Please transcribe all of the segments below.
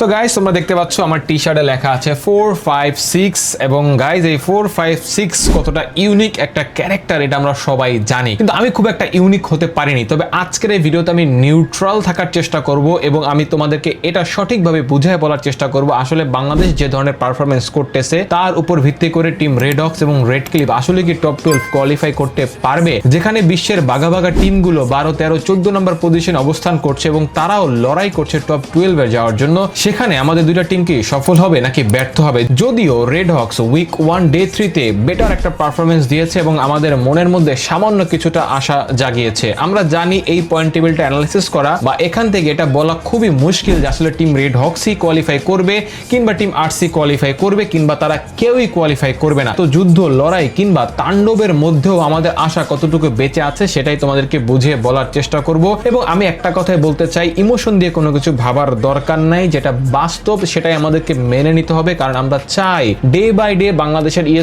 So guys তোমরা দেখতে পাচ্ছ আমার টি শার্টে লেখা আছে ফোর ফাইভ সিক্স এবং গাইজ এই ফোর ফাইভ সিক্স কতটা ইউনিক একটা ক্যারেক্টার এটা আমরা সবাই জানি। কিন্তু আমি খুব একটা ইউনিক হতে পারিনি। তবে আজকের এই ভিডিওতে আমি নিউট্রাল থাকার চেষ্টা করব এবং আমি তোমাদেরকে এটা সঠিকভাবে বুঝায় বলার চেষ্টা করব। আসলে বাংলাদেশ যে ধরনের পারফরমেন্স করতেছে, তার উপর ভিত্তি করে টিম রেডক্স এবং রেড ক্লিপ আসলে কি টপ টুয়েলভ কোয়ালিফাই করতে পারবে? যেখানে বিশ্বের বাঘা বাঘা টিমগুলো বারো, তেরো, চোদ্দ নম্বর পজিশনে অবস্থান করছে এবং তারাও লড়াই করছে টপ টুয়েলভে যাওয়ার জন্য। সেখানে আমাদের দুইটা টিম কি সফল হবে নাকি ব্যর্থ হবে? যদিও Red Hawks week one day থ্রিতে বেটার একটা পারফরমেন্স দিয়েছে এবং আমাদের মনের মধ্যে সামান্য কিছুটা আশা জাগিয়েছে। আমরা জানি এই পয়েন্ট টেবিলটা অ্যানালিসিস করা বা এখান থেকে এটা বলা খুবই মুশকিল যে আসলে টিম রেড হক্সই কোয়ালিফাই করবে কিংবা টিম আরসি কোয়ালিফাই করবে কিংবা তারা কেউই কোয়ালিফাই করবে না। তো যুদ্ধ, লড়াই কিংবা তাণ্ডবের মধ্যেও আমাদের আশা কতটুকু বেঁচে আছে সেটাই তোমাদেরকে বুঝিয়ে বলার চেষ্টা করব। এবং আমি একটা কথাই বলতে চাই ইমোশন দিয়ে কোনো কিছু ভাবার দরকার নাই, যেটা বাস্তব সেটাই আমাদেরকে মেনে নিতে হবে, কারণ আমরা চাই ডে বাই ডে বাংলাদেশের ই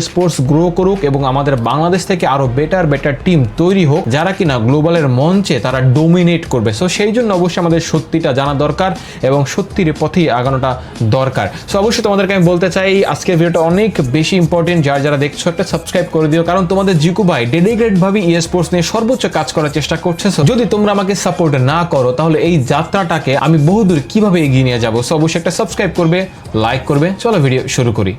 গ্রো করুক এবং আমাদের বাংলাদেশ থেকে আরও বেটার বেটার টিম তৈরি হোক। যারা কিনা গ্লোবালের মঞ্চে তারা ডোমিনেট করবে। সো সেই জন্য অবশ্যই আমাদের সত্যিটা জানা দরকার এবং সত্যির পথেই আগানোটা দরকার। সো অবশ্যই তোমাদেরকে আমি বলতে চাই, আজকের ভিডিওটা অনেক বেশি ইম্পর্টেন্ট যারা যারা দেখছ, একটা সাবস্ক্রাইব করে দিও, কারণ তোমাদের জিকু ভাই ডেডিকেটেড ভাবে ই নিয়ে সর্বোচ্চ কাজ করার চেষ্টা করছে। যদি তোমরা আমাকে সাপোর্ট না করো, তাহলে এই যাত্রাটাকে আমি বহুদূর কীভাবে এগিয়ে নিয়ে যাব? সো অবশ্যই একটা সাবস্ক্রাইব করবে লাইক করবে। চলো ভিডিও শুরু করি।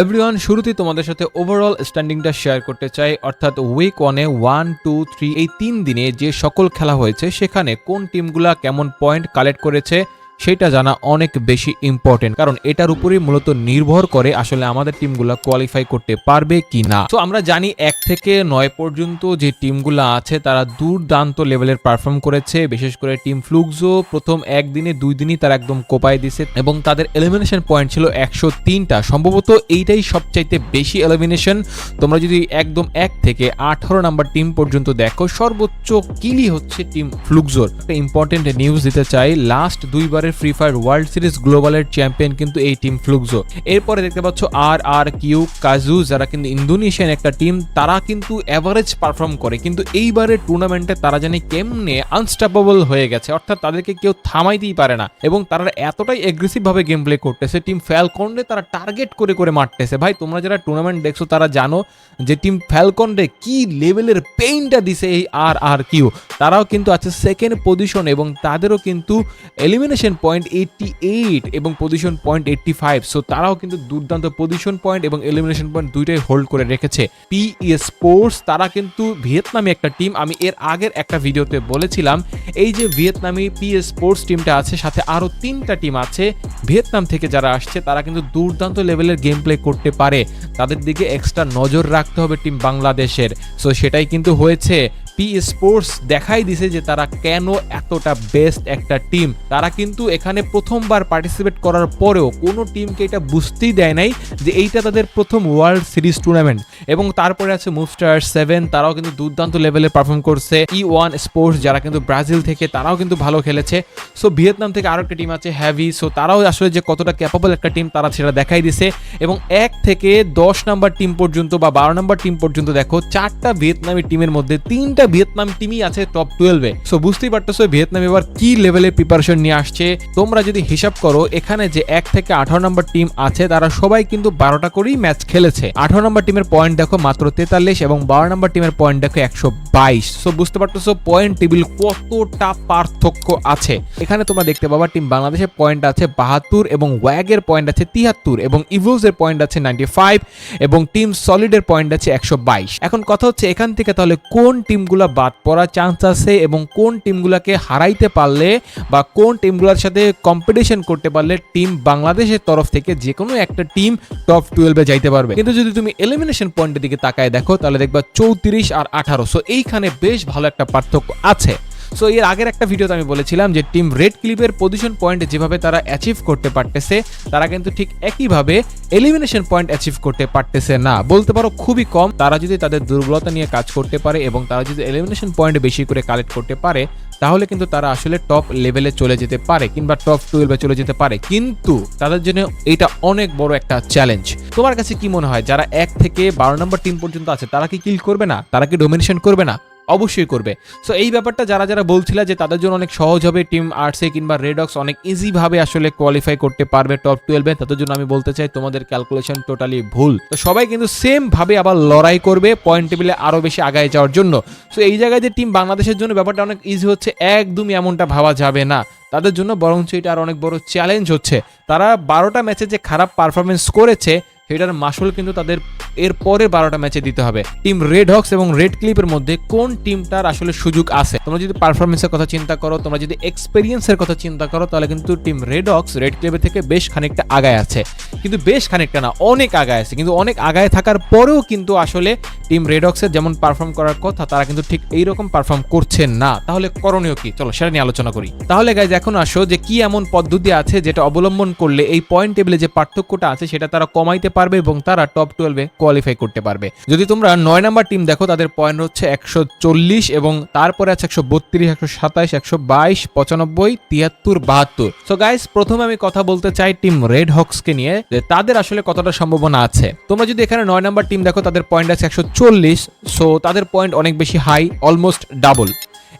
এভরিওয়ান শুরুতেই তোমাদের সাথে ওভারঅল স্ট্যান্ডিংটা শেয়ার করতে চাই। অর্থাৎ উইক ওয়ানে ওয়ান টু থ্রি এই তিন দিনে যে সকল খেলা হয়েছে, সেখানে কোন টিমগুলা কেমন পয়েন্ট কালেক্ট করেছে সেটা জানা অনেক বেশি ইম্পর্টেন্ট কারণ এটার উপরেই মূলত নির্ভর করে আসলে আমাদের টিমগুলো কোয়ালিফাই করতে পারবে কি না তো আমরা জানি এক থেকে নয় পর্যন্ত যে টিমগুলো আছে, তারা দুর্দান্ত লেভেলের পারফর্ম করেছে, বিশেষ করে টিম ফ্লুকজো প্রথম একদিনে, দুই দিনই তারা একদম কোপায় দিছে, এবং তাদের এলিমিনেশন পয়েন্ট ছিল একশো তিনটা। সম্ভবত এইটাই সবচাইতে বেশি এলিমিনেশন তোমরা যদি একদম এক থেকে আঠারো নাম্বার টিম পর্যন্ত দেখো, সর্বোচ্চ কিলি হচ্ছে টিম ফ্লুকজোর একটা ইম্পর্টেন্ট নিউজ দিতে চাই লাস্ট দুইবারের ফ্রি ফায়ার ওয়ার্ল্ড সিরিজ গ্লোবালের চ্যাম্পিয়ন কিন্তু এই টিম ফ্লুকজো এরপরে দেখতে পাচ্ছ আর আর কিউ কাজু যারা কিন্তু ইন্দোনেশিয়ান একটা টিম তারা কিন্তু অ্যাভারেজ পারফর্ম করে। কিন্তু এইবারের টুর্নামেন্টে তারা জানি কেমনে আনস্টপেবল হয়ে গেছে। অর্থাৎ তাদেরকে কেউ থামাইতেই পারে না। এবং তারা এতটাই এগ্রেসিভ ভাবে গেম প্লে করতেছে টিম ফ্যালকনরে তারা টার্গেট করে করে মারতেছে। ভাই, তোমরা যারা টুর্নামেন্ট দেখছ, তারা জানো যে টিম ফ্যালকনরে কি লেভেলের পেইনটা দিছে এই আর আর কিউ তারাও কিন্তু আছে সেকেন্ড পজিশন এবং তাদেরও কিন্তু এলিমিনেশন পয়েন্ট এইটটি এইট এবং position point eighty five so তারাও কিন্তু দুর্দান্ত পজিশন পয়েন্ট এবং এলিমিনেশন পয়েন্ট দুইটাই হোল্ড করে রেখেছে। পি স্পোর্টস তারা কিন্তু ভিয়েতনামি একটা টিম আমি এর আগের একটা ভিডিওতে বলেছিলাম, এই যে ভিয়েতনামি পি স্পোর্টস টিমটা আছে, সাথে আরও তিনটা টিম আছে, ভিয়েতনাম থেকে যারা আসছে, তারা কিন্তু দুর্দান্ত লেভেলের গেম প্লে করতে পারে। তাদের দিকে এক্সট্রা নজর রাখতে হবে টিম বাংলাদেশের। সো সেটাই কিন্তু হয়েছে। পি স্পোর্টস দেখাই দিছে যে তারা কেন এতটা বেস্ট একটা টিম তারা কিন্তু এখানে প্রথমবার পার্টিসিপেট করার পরেও কোনো টিমকে এটা বুঝতেই দেয় নাই যে এইটা তাদের প্রথম ওয়ার্ল্ড সিরিজ টুর্নামেন্ট এবং তারপরে আছে মুভস্টার সেভেন তারাও কিন্তু দুর্দান্ত লেভেলে পারফর্ম করছে। ই ওয়ান স্পোর্টস যারা কিন্তু ব্রাজিল থেকে, তারাও কিন্তু ভালো খেলেছে। সো ভিয়েতনাম থেকে আরও একটা টিম আছে হ্যাভি সো তারাও আসলে যে কতটা ক্যাপাবল একটা টিম তারা সেটা দেখাই দিছে। এবং এক থেকে দশ নাম্বার টিম পর্যন্ত বা বারো নাম্বার টিম পর্যন্ত দেখো, চারটা ভিয়েতনামি টিমের মধ্যে তিনটা ভিয়েতনাম টিমই আছে টপ টুয়েলভে সো বুঝতেই পারতেছো, ভিয়েতনাম এবার কি লেভেলের প্রিপারেশন নিয়ে আসছে। তোমরা যদি হিসাব করো, এখানে যে এক থেকে আঠারো নম্বর টিম আছে, তারা সবাই কিন্তু বারোটা করেই ম্যাচ খেলেছে। আঠারো নম্বর টিমের পয়েন্ট দেখো মাত্র তেতাল্লিশ এবং বারো নম্বর টিমের পয়েন্ট দেখো একশো বাইশ। সো বুঝতে পারতেছো পয়েন্ট টেবিল কতটা পার্থক্য আছে। এখানে তোমরা দেখতে পাবা টিম বাংলাদেশের পয়েন্ট আছে বাহাত্তর এবং ওয়াগের পয়েন্ট আছে তিয়াত্তর এবং ইভোজের পয়েন্ট আছে নাইনটি ফাইভ এবং টিম সলিডের পয়েন্ট আছে একশো বাইশ। এখন কথা হচ্ছে, এখান থেকে তাহলে কোন টিমগুলো বাদ পড়ার চান্স আছে এবং কোন টিমগুলোকে হারাইতে পারলে বা কোন টিমগুলোর সাথে কম্পিটিশন করতে পারলে টিম বাংলাদেশের তরফ থেকে যে কোনো একটা টিম টপ টুয়েলভে যাইতে পারবে। কিন্তু যদি তুমি এলিমিনেশন পয়েন্টের দিকে তাকায় দেখো, তাহলে দেখবা চৌত্রিশ আর আঠারো। সো এইখানে বেশ ভালো একটা পার্থক্য আছে। সো এর আগের একটা ভিডিওতে আমি বলেছিলাম যে টিম রেড ক্লিপের পজিশন পয়েন্ট যেভাবে তারা অ্যাচিভ করতে পারতেছে, তারা কিন্তু ঠিক একইভাবে এলিমিনেশন পয়েন্ট অ্যাচিভ করতে পারতেছে না। বলতে পারো খুবই কম, তারা যদি তাদের দুর্বলতা নিয়ে কাজ করতে পারে এবং তারা যদি এলিমিনেশন পয়েন্ট বেশি করে কালেক্ট করতে পারে, তাহলে কিন্তু তারা আসলে টপ লেভেলে চলে যেতে পারে কিংবা টপ টুয়েলভে চলে যেতে পারে। কিন্তু তাদের জন্য এটা অনেক বড় একটা চ্যালেঞ্জ তোমার কাছে কি মনে হয়? যারা এক থেকে বারো নম্বর টিম পর্যন্ত আছে, তারা কি কিল করবে না? তারা কি ডোমিনেশন করবে না? অবশ্যই করবে। সো এই ব্যাপারটা যারা যারা বলছিল যে তাদের জন্য অনেক সহজ হবে টিম আর্টসে কিংবা রেডক্স অনেক ইজিভাবে আসলে কোয়ালিফাই করতে পারবে টপ টুয়েলভে তাদের জন্য আমি বলতে চাই, তোমাদের ক্যালকুলেশন টোটালি ভুল। তো সবাই কিন্তু সেম ভাবে আবার লড়াই করবে পয়েন্ট টেবিলে আরও বেশি আগায় যাওয়ার জন্য। সো এই জায়গায় যে টিম বাংলাদেশের জন্য ব্যাপারটা অনেক ইজি হচ্ছে, একদমই এমনটা ভাবা যাবে না। তাদের জন্য বরঞ্চ এটা আর অনেক বড় চ্যালেঞ্জ হচ্ছে। তারা বারোটা ম্যাচে যে খারাপ পারফরমেন্স করেছে সেটার মাসুল কিন্তু তাদের এর পরে বারোটা ম্যাচে দিতে হবে। টিম রেড হক্স এবং রেড ক্লিপের মধ্যে কোন টিমটার আসলে সুযোগ আছে? তোমরা যদি পারফরমেন্সের কথা চিন্তা করো, তোমরা যদি এক্সপিরিয়েন্সের কথা চিন্তা করো, তাহলে কিন্তু টিম রেড হক্স রেড ক্লিপের থেকে বেশ খানিকটা আগায় আছে। কিন্তু বেশ খানিকটা না, অনেক আগায় আছে। কিন্তু অনেক আগায় থাকার পরেও কিন্তু আসলে টিম রেড হক্সের যেমন পারফর্ম করার কথা, তারা কিন্তু ঠিক এইরকম পারফর্ম করছে না। তাহলে করণীয় কি? চলো, সেটা নিয়ে আলোচনা করি। তাহলে গাইজ এখন আসো যে কি এমন পদ্ধতি আছে যেটা অবলম্বন করলে এই পয়েন্ট টেবিলে যে পার্থক্যটা আছে, সেটা তারা কমাইতে পারবে এবং তারা টপ টুয়েলভে কোয়ালিফাই করতে পারবে। যদি তোমরা নয় নাম্বার টিম দেখো, তাদের পয়েন্ট হচ্ছে একশো চল্লিশ এবং তারপরে আছে একশো বত্রিশ, একশো সাতাইশ একশো বাইশ, পঁচানব্বই, তিয়াত্তর, বাহাত্তর। সো গাইস প্রথমে আমি কথা বলতে চাই টিম রেড হক্সকে নিয়ে, যে তাদের আসলে কতটা সম্ভাবনা আছে। তোমরা যদি এখানে নয় নাম্বার টিম দেখো, তাদের পয়েন্ট আছে একশো চল্লিশ সো তাদের পয়েন্ট অনেক বেশি হাই অলমোস্ট ডাবল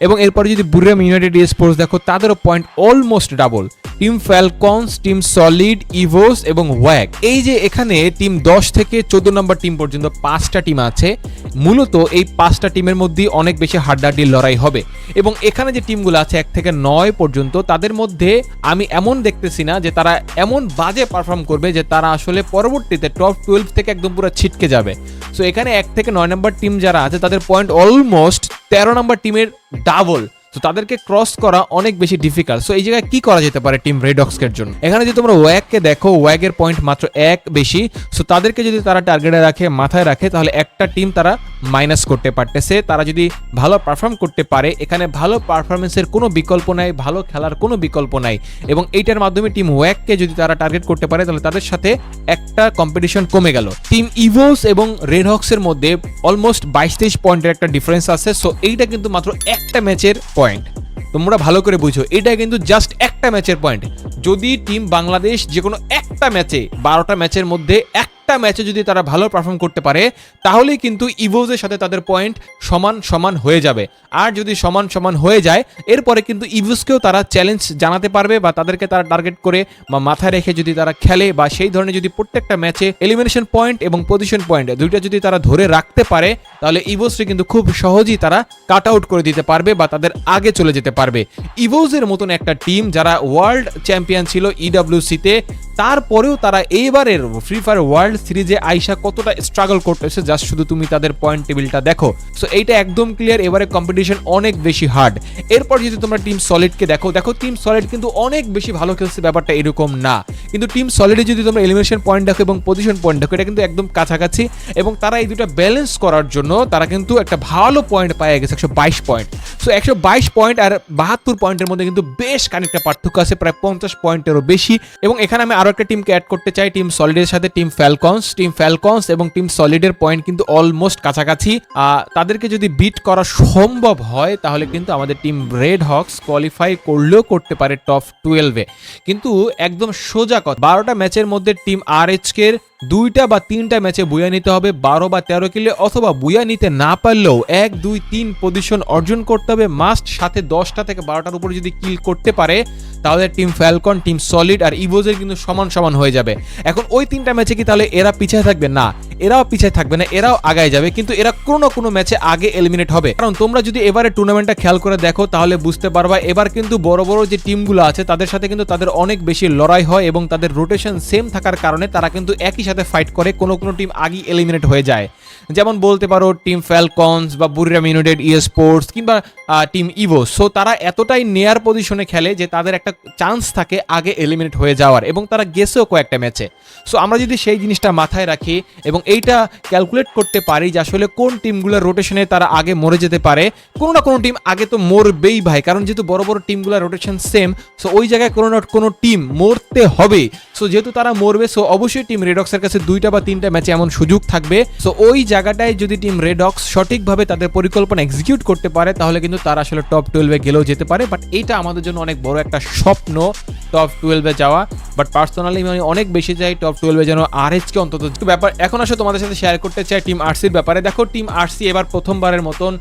এবং এরপরে যদি বুরিয়াম ইউনাইটেড স্পোর্টস দেখো, তাদেরও point almost double team Falcons, team Solid, Evos এবং ওয়াক এই যে এখানে টিম দশ থেকে চোদ্দ নম্বর টিম পর্যন্ত পাঁচটা টিম আছে, মূলত এই পাঁচটা টিমের মধ্যে অনেক বেশি হাড্ডাহাড্ডি লড়াই হবে। এবং এখানে যে টিমগুলো আছে, এক থেকে নয় পর্যন্ত, তাদের মধ্যে আমি এমন দেখতেছি না যে তারা এমন বাজে পারফর্ম করবে যে তারা আসলে পরবর্তীতে টপ টুয়েলভ থেকে একদম পুরো ছিটকে যাবে। সো এখানে এক থেকে নয় নম্বর টিম যারা আছে, তাদের পয়েন্ট অলমোস্ট তেরো নম্বর টিমের ডাবল তো তাদেরকে ক্রস করা অনেক বেশি ডিফিকাল্ট সো এই জায়গায় কি করা যেতে পারে টিম রেডক্সের জন্য? এখানে যদি তোমরা ওয়াককে দেখো ওয়াগের পয়েন্ট মাত্র এক বেশি। সো তাদেরকে যদি তারা টার্গেটে রাখে, মাথায় রাখে, তাহলে একটা টিম তারা মাইনাস করতে পারতেছে। তারা যদি ভালো পারফর্ম করতে পারে, এখানে ভালো পারফরমেন্সের কোনো বিকল্প নাই, ভালো খেলার কোনো বিকল্প নাই। এবং এইটার মাধ্যমে টিম ওয়াককে যদি তারা টার্গেট করতে পারে, তাহলে তাদের সাথে একটা কম্পিটিশন কমে গেল। টিম ইভোস এবং রেড হক্সের মধ্যে অলমোস্ট বাইশ তেইশ পয়েন্টের একটা ডিফারেন্স আছে। সো এইটা কিন্তু মাত্র একটা ম্যাচের পয়েন্ট তোমরা ভালো করে বুঝো, এটা কিন্তু জাস্ট একটা ম্যাচের পয়েন্ট যদি টিম বাংলাদেশ যে কোনো একটা ম্যাচে বারোটা ম্যাচের মধ্যে একটা ম্যাচে যদি তারা ভালো পারফর্ম করতে পারে, তাহলেই কিন্তু ইভোজের সাথে তাদের পয়েন্ট সমান সমান হয়ে যাবে। আর যদি সমান সমান হয়ে যায়, এরপরে কিন্তু ইভোসকেও তারা চ্যালেঞ্জ জানাতে পারবে বা তাদেরকে তারা টার্গেট করে বা মাথায় রেখে যদি তারা খেলে বা সেই ধরনের যদি প্রত্যেকটা ম্যাচে এলিমিনেশন পয়েন্ট এবং পজিশন পয়েন্ট দুইটা যদি তারা ধরে রাখতে পারে, তাহলে ইভোসকে কিন্তু খুব সহজেই তারা কাট আউট করে দিতে পারবে বা তাদের আগে চলে যেতে পারবে। ইভোজের মতন একটা টিম যারা ওয়ার্ল্ড চ্যাম্পিয়ন ছিল ইডাব্লিউসিতে তারপরেও তারা এইবারের ফ্রি ফায়ার ওয়ার্ল্ড সিরিজে আইসা কতটা স্ট্রাগল করতেছে জাস্ট শুধু তুমি তাদের পয়েন্ট টেবিলটা দেখো। সো এইটা একদম ক্লিয়ার এবারে কম্পিটিশন অনেক বেশি হার্ড এরপর যদি তোমরা টিম সলিডকে দেখো দেখো টিম সলিড কিন্তু অনেক বেশি ভালো খেলছে, ব্যাপারটা এরকম না। কিন্তু টিম সলিডে যদি তোমরা এলিমিনেশন পয়েন্ট দেখো এবং পজিশন পয়েন্ট দেখো, এটা কিন্তু একদম কাছাকাছি। এবং তারা এই দুটো ব্যালেন্স করার জন্য তারা কিন্তু একটা ভালো পয়েন্ট পায় গেছে, একশো বাইশ পয়েন্ট সো একশো বাইশ পয়েন্ট আর বাহাত্তর পয়েন্টের মধ্যে কিন্তু বেশ খানিকটা পার্থক্য আছে, প্রায় পঞ্চাশ পয়েন্টেরও বেশি। এবং এখানে আমি আরও একটা টিমকে অ্যাড করতে চাই টিম সলিডের সাথে টিম ফ্যালকনস টিম ফ্যালকনস এবং টিম সলিডের পয়েন্ট কিন্তু অলমোস্ট কাছাকাছি। তাদেরকে যদি বিট করা সম্ভব হয়, তাহলে কিন্তু আমাদের টিম রেড হক্স কোয়ালিফাই করলেও করতে পারে টপ টুয়েলভে কিন্তু একদম সোজা কথা, বারোটা ম্যাচের মধ্যে টিম আর এইচকের দুইটা বা তিনটা ম্যাচে বুয়া নিতে হবে, বারো বা তেরো কিলে, অথবা বুয়া নিতে না পারলেও এক, দুই, তিন পজিশন অর্জন করতে হবে মাস্ট সাথে দশটা থেকে বারোটার উপরে যদি কিল করতে পারে তাহলে টিম ফ্যালকন টিম সলিড আর ইভোজের কিন্তু সমান সমান হয়ে যাবে। এখন ওই তিনটা ম্যাচে কি তাহলে এরা পিছিয়ে থাকবে? না, এরাও পিছিয়ে থাকবে না, এরাও আগায় যাবে, কিন্তু এরা কোনো না কোনো ম্যাচে আগে এলিমিনেট হবে। কারণ তোমরা যদি এবারে টুর্নামেন্টটা খেয়াল করে দেখো, তাহলে বুঝতে পারবা, এবার কিন্তু বড় বড় যে টিমগুলো আছে, তাদের সাথে কিন্তু তাদের অনেক বেশি লড়াই হয় এবং তাদের রোটেশন সেম থাকার কারণে তারা কিন্তু একই সাথে ফাইট করে, কোনো কোনো টিম আগেই এলিমিনেট হয়ে যায়। যেমন বলতে পারো টিম ফ্যালকনস বা বুরিরাম ইউনাইটেড ই স্পোর্টস কিংবা টিম ইভো সো তারা এতটাই নেয়ার পজিশনে খেলে যে তাদের একটা চান্স থাকে আগে এলিমিনেট হয়ে যাওয়ার এবং তারা গেছেও কয়েকটা ম্যাচে সো আমরা যদি সেই জিনিসটা মাথায় রাখি এবং এইটা ক্যালকুলেট করতে পারি যে আসলে কোন টিমগুলোর রোটেশনে তারা আগে মরে যেতে পারে, কোনো না কোনো টিম আগে তো মরবেই ভাই, কারণ যেহেতু বড় বড় টিমগুলোর রোটেশন সেম সো ওই জায়গায় কোনো না কোনো টিম মরতে হবে সো যেহেতু তারা মরবে সো অবশ্যই টিম রেডক্সের কাছে দুইটা বা তিনটা ম্যাচে এমন সুযোগ থাকবে। সো ওই জায়গাটায় যদি টিম রেডক্স সঠিকভাবে তাদের পরিকল্পনা এক্সিকিউট করতে পারে, তাহলে কিন্তু তারা আসলে টপ টুয়েলভে গেলেও যেতে পারে। বাট এইটা আমাদের জন্য অনেক বড় একটা স্বপ্ন টপ টুয়েলভে যাওয়া বাট পার্সোনালি আমি অনেক বেশি চাই টপ টুয়েলভে যেন আর এইচকে অন্তত ব্যাপার, এখন আসলে তোমাদের সাথে শেয়ার করতে চাই টিম আরসির ব্যাপারে। দেখো টিম আরসি এবার প্রথমবারের মতন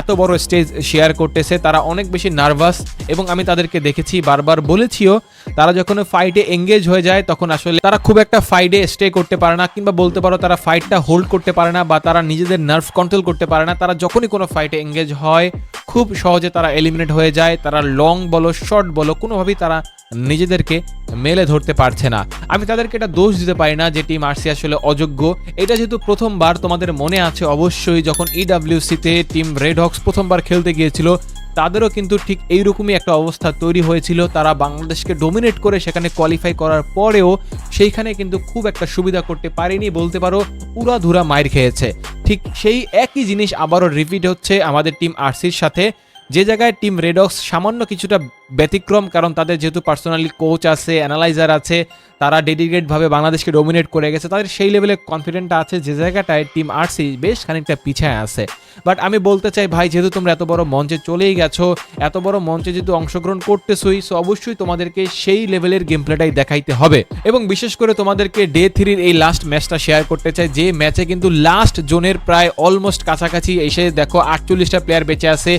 এত বড় স্টেজ শেয়ার করতেছে, তারা অনেক বেশি নার্ভাস এবং আমি তাদেরকে দেখেছি, বারবার বলেছিও, তারা যখন ফাইটে এঙ্গেজ হয়ে যায়, তখন আসলে তারা খুব একটা ফাইটে স্টে করতে পারে না, কিংবা বলতে পারো তারা ফাইটটা হোল্ড করতে পারে না, বা তারা নিজেদের নার্ভ কন্ট্রোল করতে পারে না। তারা যখনই কোনো ফাইটে এঙ্গেজ হয়, খুব সহজে তারা এলিমিনেট হয়ে যায়, তারা লং বলো শর্ট বলো, কোনোভাবেই তারা নিজেদেরকে মেলে ধরতে পারছে না। আমি তাদেরকে এটা দোষ দিতে পারি না যে টিম আরসি আসলে অযোগ্য। এটা যেহেতু প্রথমবার তোমাদের মনে আছে অবশ্যই, যখন ইডাব্লিউসিতে টিম রেড হক্স প্রথমবার খেলতে গিয়েছিল, তাদেরও কিন্তু ঠিক এইরকমই একটা অবস্থা তৈরি হয়েছিল। তারা বাংলাদেশকে ডোমিনেট করে সেখানে কোয়ালিফাই করার পরেও সেইখানে কিন্তু খুব একটা সুবিধা করতে পারেনি, বলতে পারো উড়াধুরা মাইর খেয়েছে। ঠিক সেই একই জিনিস আবারও রিপিট হচ্ছে আমাদের টিম আরসির সাথে। যে জায়গায় টিম রেডক্স সামান্য কিছুটা ব্যতিক্রম, কারণ তাদের যেহেতু পার্সোনালি কোচ আছে অ্যানালাইজার আছে, তারা ডেডিকেটভাবে বাংলাদেশকে ডোমিনেট করে গেছে, তাদের সেই লেভেলে কনফিডেন্টটা আছে যে জায়গাটায় টিম আরসি বেশ খানিকটা পিছায় আছে। বাট আমি বলতে চাই, ভাই, যেহেতু তোমরা এত বড় মঞ্চে চলেই গেছো, এত বড় মঞ্চে যেহেতু অংশগ্রহণ করতেছই সো অবশ্যই তোমাদেরকে সেই লেভেলের গেম প্লেটাই দেখাইতে হবে। এবং বিশেষ করে তোমাদেরকে ডে থ্রির এই লাস্ট ম্যাচটা শেয়ার করতে চাই, যে ম্যাচে কিন্তু লাস্ট জোনের প্রায় অলমোস্ট কাছাকাছি এসে দেখো আটচল্লিশটা প্লেয়ার বেঁচে আছে,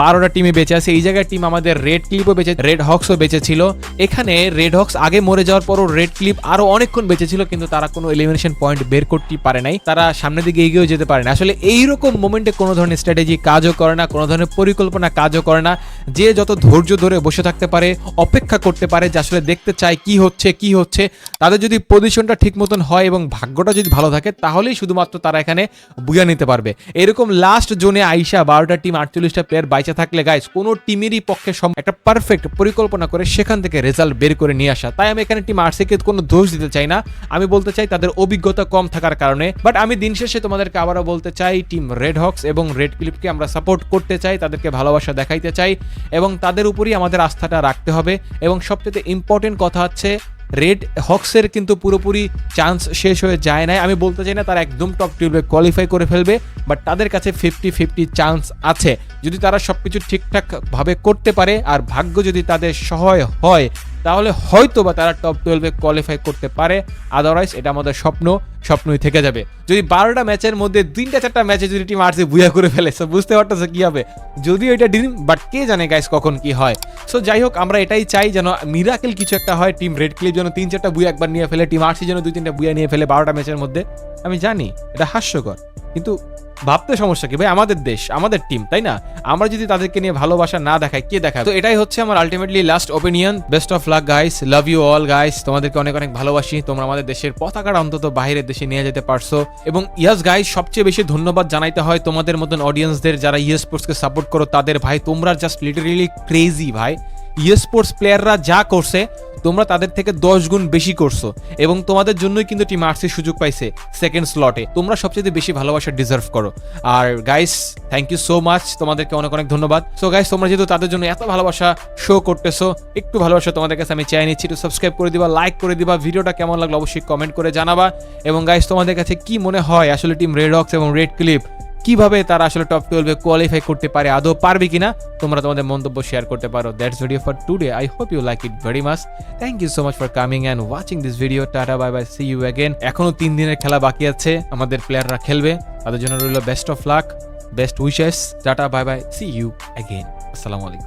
বারোটা টিমে বেঁচে আছে, এই জায়গায় টিম আমাদের রেড ক্লিপও বেঁচে রেড হক্সও বেঁচে ছিল। এখানে রেড হক্স আগে মরে যাওয়ার পরও রেড ক্লিপ আরও অনেকক্ষণ বেঁচে ছিল, কিন্তু তারা কোনো এলিমিনেশন পয়েন্ট বের করতে পারে নাই। তারা সামনের দিকে এগিয়েও যেতে পারে না। আসলে এইরকম মোমেন্টে কোনো ধরনের স্ট্র্যাটেজি কাজও করে না, কোনো ধরনের পরিকল্পনা কাজও করে না। যে যত ধৈর্য ধরে বসে থাকতে পারে, অপেক্ষা করতে পারে যে আসলে দেখতে চায় কি হচ্ছে কি হচ্ছে। তাদের যদি পজিশনটা ঠিক মতন হয় এবং ভাগ্যটা যদি ভালো থাকে, তাহলেই শুধুমাত্র তারা এখানে বুয়া নিতে পারবে। এরকম লাস্ট জোনে আইসা বারোটা টিম আটচল্লিশটা প্লেয়ার বাইচে থাকলে গাইস কোনো টিমেরই পক্ষে একটা পরিকল্পনা করে সেখান থেকে রেজাল্ট বের করে নিয়ে আসা। তাই আমি এখানে টিম আরসিকে কোনো দোষ দিতে চাই না। আমি বলতে চাই তাদের অভিজ্ঞতা কম থাকার কারণে। বাট আমি দিন শেষে তোমাদেরকে আবারও বলতে চাই টিম রেড হক্স এবং রেড ক্লিপকে আমরা সাপোর্ট করতে চাই, তাদেরকে ভালোবাসা দেখাইতে চাই এবং তাদের উপরই আমাদের আস্থাটা রাখতে হবে। এবং সবচেয়ে ইম্পর্টেন্ট কথা হচ্ছে রেড হক্সের কিন্তু পুরোপুরি চান্স শেষ হয়ে যায় নাই। আমি বলতে চাই না তারা একদম টপ টুয়েলভে কোয়ালিফাই করে ফেলবে বাট তাদের কাছে ফিফটি ফিফটি চান্স আছে। যদি তারা সব কিছু ঠিকঠাকভাবে করতে পারে আর ভাগ্য যদি তাদের সহায় হয়, তাহলে হয়তো বা তারা টপ টুয়েলভে কোয়ালিফাই করতে পারে। আদারওয়াইজ এটা আমাদের স্বপ্ন। স্বপ্নই থেকে যাবে। যদি বারোটা ম্যাচের মধ্যে তিনটা, চারটা ম্যাচে যদি টিম আর্সি বুয়া করে ফেলে সো বুঝতে পারতেছে কি হবে? যদিও এটা ড্রিম বাট কে জানে গাইস কখন কি হয়? সো যাই হোক, আমরা এটাই চাই যেন মিরাকেল কিছু একটা হয় টিম রেড ক্লিপ যেন তিন চারটা বুয়া একবার নিয়ে ফেলে টিম আর্সি যেন দুই তিনটা বুয়া নিয়ে ফেলে বারোটা ম্যাচের মধ্যে। আমি জানি এটা হাস্যকর, কিন্তু ভাবতে সমস্যা কি? ভাই, আমাদের দেশ, আমাদের টিম তাই না? আমরা যদি তাদেরকে নিয়ে ভালোবাসা না দেখাই, কে দেখায় তো এটাই হচ্ছে আমার ultimately last opinion best of luck guys love you all guys তোমাদেরকে অনেক অনেক ভালোবাসি। তোমরা আমাদের দেশের পতাকাটা অন্তত বাইরের দেশে নিয়ে যেতে পারছ। এবং ইয়াস গাই সবচেয়ে বেশি ধন্যবাদ জানাইতে হয় তোমাদের মতন অডিয়েন্সদের যারা ইয়ে স্পোর্টসকে সাপোর্ট করো, তাদের ভাই। তোমরা জাস্ট লিটারেলি ক্রেজি ভাই। ইয়ে স্পোর্টস প্লেয়াররা যা করছে তোমরা তাদের থেকে দশ গুণ বেশি করছ এবং তোমাদের জন্যই কিন্তু টিম আর্সির সুযোগ পাইছে সেকেন্ড স্লটে তোমরা সবচেয়ে বেশি ভালোবাসা ডিজার্ভ করো। আর guys thank you so much তোমাদেরকে অনেক অনেক ধন্যবাদ। সো গাইস তোমরা যেহেতু তাদের জন্য এত ভালোবাসা শো করতেছো, একটু ভালোবাসা তোমাদের কাছে আমি চাই নিচ্ছি। একটু সাবস্ক্রাইব করে দিবা লাইক করে দিবা। ভিডিওটা কেমন লাগল অবশ্যই কমেন্ট করে জানাবা। এবং গাইস তোমাদের কাছে কি মনে হয় আসলে টিম রেড হক্স এবং রেড ক্লিপ কীভাবে তারা আসলে টপ টুয়েলভে কোয়ালিফাই করতে পারে, আদৌ পারবে কিনা, তোমরা তোমাদের মন্তব্য শেয়ার করতে পারো। That's video for today I hope you like it very much thank you so much for coming and watching this video tata bye bye see you again এখনও তিন দিনের খেলা বাকি আছে, আমাদের প্লেয়াররা খেলবে। তাদের জন্য রইল best of luck best wishes tata bye bye see you again আসসালামু আলাইকুম